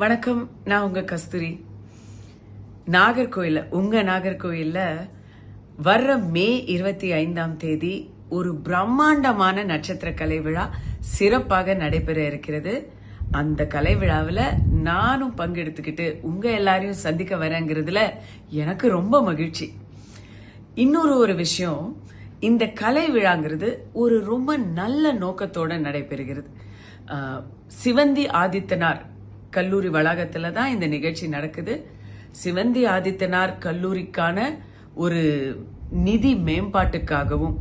வணக்கம் நான் உங்க கஸ்தூரி. நாகர்கோயில உங்க நாகர்கோயில்ல வர்ற மே இருபத்தி ஐந்தாம் தேதி ஒரு பிரம்மாண்டமான நட்சத்திர கலை விழா சிறப்பாக நடைபெற இருக்கிறது. அந்த கலை விழாவில் நானும் பங்கெடுத்துக்கிட்டு உங்க எல்லாரையும் சந்திக்க வரேங்கிறதுல எனக்கு ரொம்ப மகிழ்ச்சி. இன்னொரு ஒரு விஷயம் இந்த கலை விழாங்கிறது ஒரு ரொம்ப நல்ல நோக்கத்தோட நடைபெறுகிறது. சிவந்தி ஆதித்தனார் கல்லூரி வளாகத்தில் தான் இந்த நிகழ்ச்சி நடக்குது. சிவந்தி ஆதித்தனார் கல்லூரிக்கான ஒரு நிதி மேம்பாட்டுக்காகவும்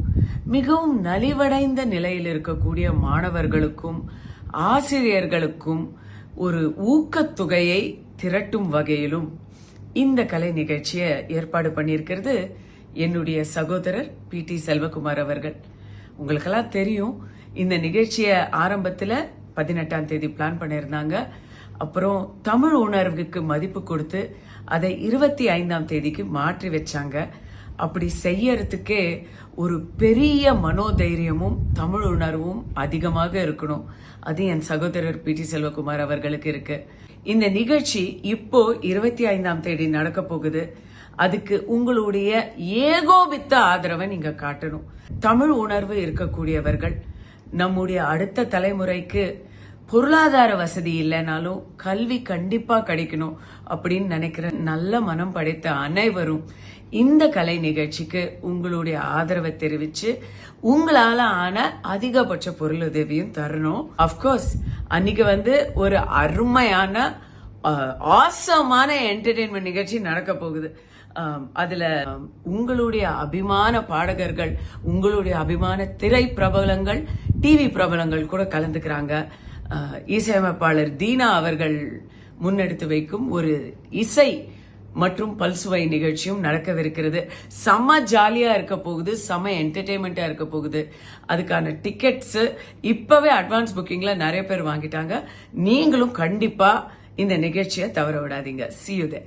மிகவும் நலிவடைந்த நிலையில் இருக்கக்கூடிய மாணவர்களுக்கும் ஆசிரியர்களுக்கும் ஒரு ஊக்கத்தொகையை திரட்டும் வகையிலும் இந்த கலை நிகழ்ச்சியை ஏற்பாடு பண்ணியிருக்கிறது என்னுடைய சகோதரர் பி டி செல்வகுமார் அவர்கள். உங்களுக்கெல்லாம் தெரியும் இந்த நிகழ்ச்சியை ஆரம்பத்தில் பதினெட்டாம் தேதி பிளான் பண்ணியிருந்தாங்க. அப்புறம் தமிழ் உணர்வுக்கு மதிப்பு கொடுத்து அதை இருபத்தி ஐந்தாம் தேதிக்கு மாற்றி வச்சாங்க. அப்படி செய்யறதுக்கே ஒரு பெரிய மனோதைரியமும் தமிழ் உணர்வும் அதிகமாக இருக்கணும். அது என் சகோதரர் பி டி செல்வகுமார் அவர்களுக்கு இருக்கு. இந்த நிகழ்ச்சி இப்போ இருபத்தி ஐந்தாம் தேதி நடக்க போகுது. அதுக்கு உங்களுடைய ஏகோபித்த ஆதரவை நீங்க காட்டணும். தமிழ் உணர்வு இருக்கக்கூடியவர்கள் நம்முடைய அடுத்த தலைமுறைக்கு பொருளாதார வசதி இல்லைனாலும் கல்வி கண்டிப்பா கிடைக்கணும் அப்படின்னு நினைக்கிற நல்ல மனம் படைத்த அனைவரும் இந்த கலை நிகழ்ச்சிக்கு உங்களுடைய ஆதரவை தெரிவிச்சு உங்களால ஆன அதிகபட்ச பொருளுதவியும் தரணும். அப்கோர்ஸ் அன்னைக்கு வந்து ஒரு அருமையான ஆசமான என்டர்டெயின்மெண்ட் நிகழ்ச்சி நடக்க போகுது. அதுல உங்களுடைய அபிமான பாடகர்கள் உங்களுடைய அபிமான திரை பிரபலங்கள் டிவி பிரபலங்கள் கூட கலந்துக்கிறாங்க. இசையமைப்பாளர் தீனா அவர்கள் முன்னெடுத்து வைக்கும் ஒரு இசை மற்றும் பல்சுவை நிகழ்ச்சியும் நடக்கவிருக்கிறது. செம்ம ஜாலியாக இருக்க போகுது செம்ம என்டர்டெயின்மெண்ட்டாக இருக்க போகுது. அதுக்கான டிக்கெட்ஸ் இப்போவே அட்வான்ஸ் புக்கிங்கில் நிறைய பேர் வாங்கிட்டாங்க. நீங்களும் கண்டிப்பாக இந்த நிகழ்ச்சியை தவற விடாதீங்க. சியுதே